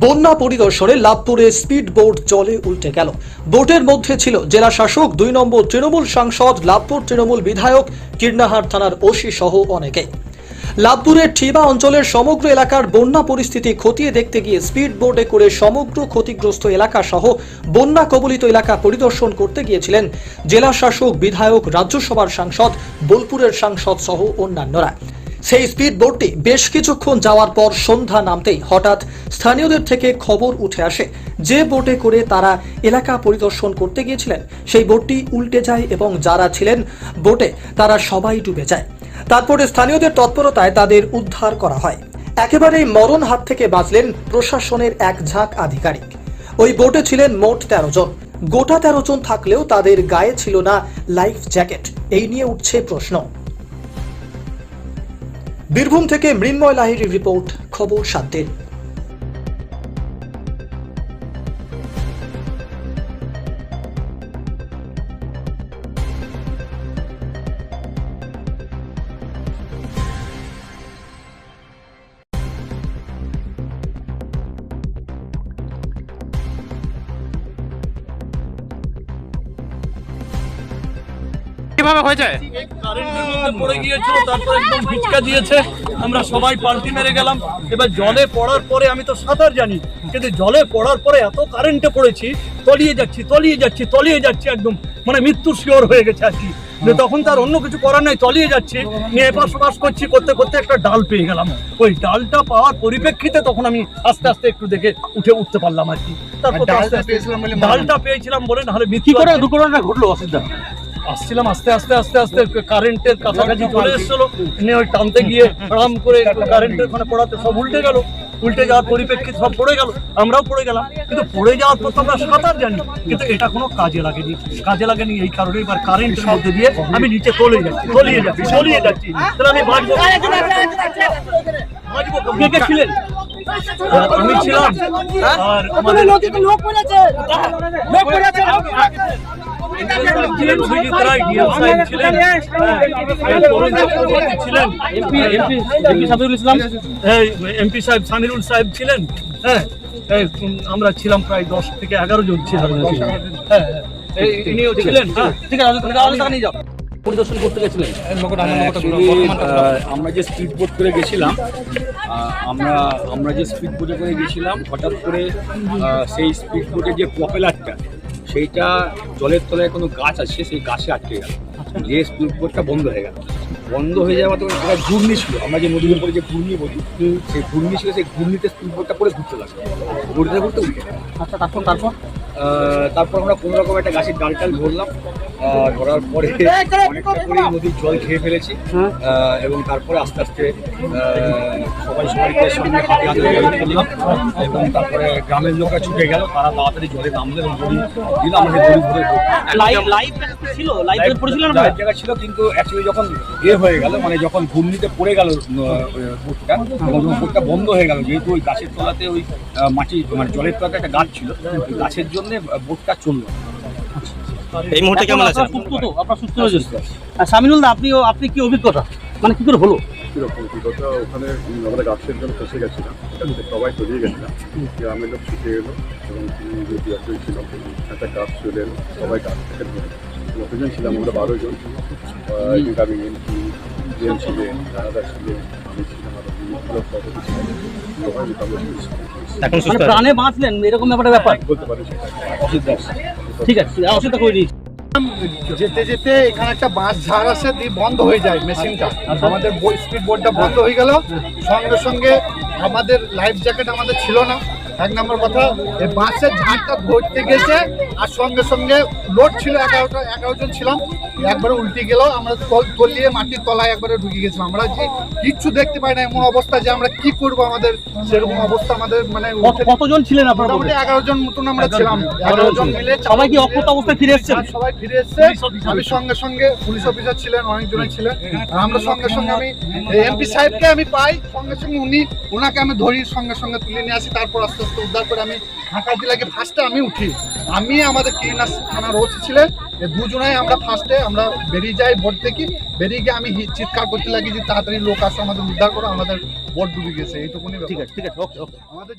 বন্যা পরিদর্শনে লাভপুরে speed boat জলে উল্টে গেল। বোটের মধ্যে ছিল জেলা শাসক, দুই নম্বর তৃণমূল সাংসদ, লাভপুর তৃণমূল বিধায়ক কীর্ণাহার থানার ওসি সহ অনেকে লাভপুরের ঠিবা অঞ্চলের সমগ্র এলাকার বন্যা পরিস্থিতি খতিয়ে দেখতে গিয়ে স্পিড বোর্ডে করে সমগ্র ক্ষতিগ্রস্ত এলাকা সহ বন্যা কবলিত এলাকা পরিদর্শন করতে গিয়েছিলেন জেলা শাসক, বিধায়ক, রাজ্যসভার সাংসদ, বোলপুরের সাংসদ সহ অন্যান্যরা। সেই স্পিড বোটটি বেশ কিছুক্ষণ যাওয়ার পর সন্ধ্যা নামতেই হঠাৎ স্থানীয়দের থেকে খবর উঠে আসে, যে বোটে করে তারা এলাকা পরিদর্শন করতে গিয়েছিলেন, সেই বোটটি উল্টে যায় এবং যারা ছিলেন বোটে তারা সবাই ডুবে যায়। তারপরে স্থানীয়দের তৎপরতায় তাদের উদ্ধার করা হয়। একেবারেই মরণ হাত থেকে বাঁচলেন প্রশাসনের এক ঝাঁক আধিকারিক। ওই বোটে ছিলেন মোট তেরো জন। গোটা তেরো জন থাকলেও তাদের গায়ে ছিল না লাইফ জ্যাকেট এই নিয়ে উঠছে প্রশ্ন। বীরভূম থেকে মৃন্ময় লাহিরির রিপোর্ট খবর সাত কীভাবে হয়েছে? কারেন্টের মধ্যে পড়ে গিয়েছিল তারপর একদম ভিচকা দিয়েছে। আমরা সবাই পাল্টি মেরে গেলাম। এবার জলে পড়ার পরে আমি তো সাঁতার জানি কিন্তু জলে পড়ার পরে এত কারেন্টে পড়েছি তলিয়ে যাচ্ছি তলিয়ে যাচ্ছি তলিয়ে যাচ্ছি একদম মানে মৃত্যুর শিওর হয়ে গেছে আর কি। যে তখন তার অন্য কিছু করার নাই তলিয়ে যাচ্ছি নিয়ে এপাশ ওপাশ করছি করতে করতে একটা ডাল পেয়ে গেলাম। ওই ডালটা পাওয়ার পরিপ্রেক্ষিতে তখন আমি আস্তে আস্তে একটু দেখে উঠে উঠতে পারলাম আর কি। তারপর আস্তে ডালটা পেয়েছিলাম বলে নাহলে মৃত্যু ঘটলো অসিদ্ধা আসছিলাম আস্তে আস্তে আস্তে আস্তে কারেন্টের কাছাকাছি চলে এসেছিল নিয়ে ওই টানতে গিয়ে আরাম করে কারেন্টের ওখানে পড়াতে সব উল্টে গেল উল্টে যাওয়ার পরিপ্রেক্ষিতে সব পড়ে গেল আমরাও পড়ে গেলাম কিন্তু পড়ে যাওয়ার পর তো আমরা সাঁতার জানি কিন্তু এটা কোনো কাজে লাগেনি কাজে লাগেনি এই কারণে এবার কারেন্টের মধ্যে দিয়ে আমি নিচে চলে যাচ্ছি তলিয়ে যাচ্ছি তলিয়ে যাচ্ছি তাহলে আমি বাঁচবো বাঁচবো কে কে ছিলেন আমি ছিলাম আর আমাদের লোক পড়েছে লোক ছিলেন অভিজিৎ রায় ডিএম সাহেব ছিলেন হ্যাঁ, ছিলেন। MP MP MP Sabirul Islam MP সাহেব সামিরুল সাহেব ছিলেন। হ্যাঁ আমরা ছিলাম প্রায় দশ থেকে এগারো জন ছিলাম। হ্যাঁ হ্যাঁ, ইনিও ছিলেন হ্যাঁ ঠিক আছে নিয়ে যাও। পরিদর্শন করতে গেছিলেন। আমরা যে স্পিড বোট করে গেছিলাম আমরা আমরা যে স্পিড বোটে করে গেছিলাম হঠাৎ করে সেই স্পিড বোটের যে প্রপেলারটা সেইটা জলের তলায় কোনো গাছ আছে সেই গাছে আটকে গেল। যে স্কুল বোর্ডটা বন্ধ হয়ে গেল। বন্ধ হয়ে যাওয়া তো একটা ঘূর্ণি ছিল। আমরা যে নদীর উপরে যে ঘূর্ণি বলি সেই ঘূর্ণি ছিল সেই ঘূর্ণিতে স্কুল বোর্ডটা পরে ঘুরতে লাগল। ঘুরতে ঘুরতে উঠে গেল। আচ্ছা তারপর তারপর? তারপর আমরা কোনো রকম একটা গাছের ডাল টাল ধরলাম আহ, ধরার পরে অনেকটা নদীর জল খেয়ে ফেলেছি। এবং তারপরে আস্তে আস্তে সবাই সবাইকে সঙ্গে হাতে হাতে জল করলাম এবং তারপরে গ্রামের লোকরা ছুটে গেল। তারা তাড়াতাড়ি জলে নামলো এবং দড়ি দিল আমাদের দড়ি ধরে লাইভ ছিল? লাইভ জায়গা ছিল কিন্তু অ্যাকচুয়ালি যখন ইয়ে হয়ে গেল মানে যখন ঘূর্ণিতে পড়ে গেল বোটটা বোটটা বন্ধ হয়ে গেল। যেহেতু ওই গাছের তলাতে ওই মাটি মানে জলের তলাতে একটা গাছ ছিল গাছের জন্য বোটটা চলল। এই মুহূর্তে কেমন আছেন? সুস্থ তো আপনার সুস্থ হয়েছে আর সামিনুল দা আপনি আপনি কি অভিজ্ঞতা? মানে কি করে হলো? কীরকম অভিজ্ঞতা? ওখানে আমরা গাছের জন্য ফেসে গেছিলাম। সবাই তলিয়ে গেছিলাম। গ্রামের লোক ছুটে এলো এবং ছিল একটা গাছ চলে এলো সবাই গাছ থেকে কতজন ছিলাম আমরা বারো জন। জিএম ছিলেন রানাদা ছিলেন। এখন মানে প্রাণে বাঁচলেন এরকম একটা ব্যাপার। বলতে পারি সেটা। ঠিক আছে অসুবিধা করে দিয়েছি। যেতে যেতে এখানে একটা বাঁশ ঝাড় আছে দিয়ে বন্ধ হয়ে যায় মেশিনটা। আমাদের স্পিড বোর্ডটা বন্ধ হয়ে গেল। সঙ্গে সঙ্গে আমাদের লাইফ জ্যাকেট আমাদের ছিল না। এক নম্বর কথা এই বাঁশের ঝাড়টা ধরতে গেছে আর সঙ্গে সঙ্গে লোড ছিল এগারোটা এগারো জন ছিলাম। একবারে উল্টে গেল আমরা তল তলিয়ে মাটির তলায় একবারে ঢুকে গেছিলাম। আমরা যে কিচ্ছু দেখতে পাই না এমন অবস্থা যে আমরা কি করব আমাদের সেরকম অবস্থা আমাদের মানে কতজন ছিলেন আপনারা মোটামুটি এগারো জন মতন আমরা ছিলাম। এগারো জন মিলে সবাই কি অক্ষত অবস্থায় ফিরে এসেছেন? সবাই ফিরে এসছে। আমি সঙ্গে সঙ্গে পুলিশ অফিসার ছিলেন অনেকজনই ছিলেন। আর আমরা সঙ্গে সঙ্গে আমি এমপি সাহেবকে আমি পাই সঙ্গে সঙ্গে উনি ওনাকে আমি ধরি সঙ্গে সঙ্গে তুলে নিয়ে আসি তারপর আস্তে আস্তে উদ্ধার করে আমি ঢাকা জেলাকে ফার্স্টে আমি উঠি। আমি আমাদের কিনাস থানার ওসি ছিলেন দুজনাই আমরা ফার্স্টে আমরা বেরিয়ে যাই ভোট থেকে। বেরিয়ে গিয়ে আমি চিৎকার করতে লাগি যে তাড়াতাড়ি লোক আসে আমাদের উদ্ধার করো আমাদের ভোট ডুবে গেছে এইটুকুনি ঠিক আছে ঠিক আছে ওকে ওকে। আমাদের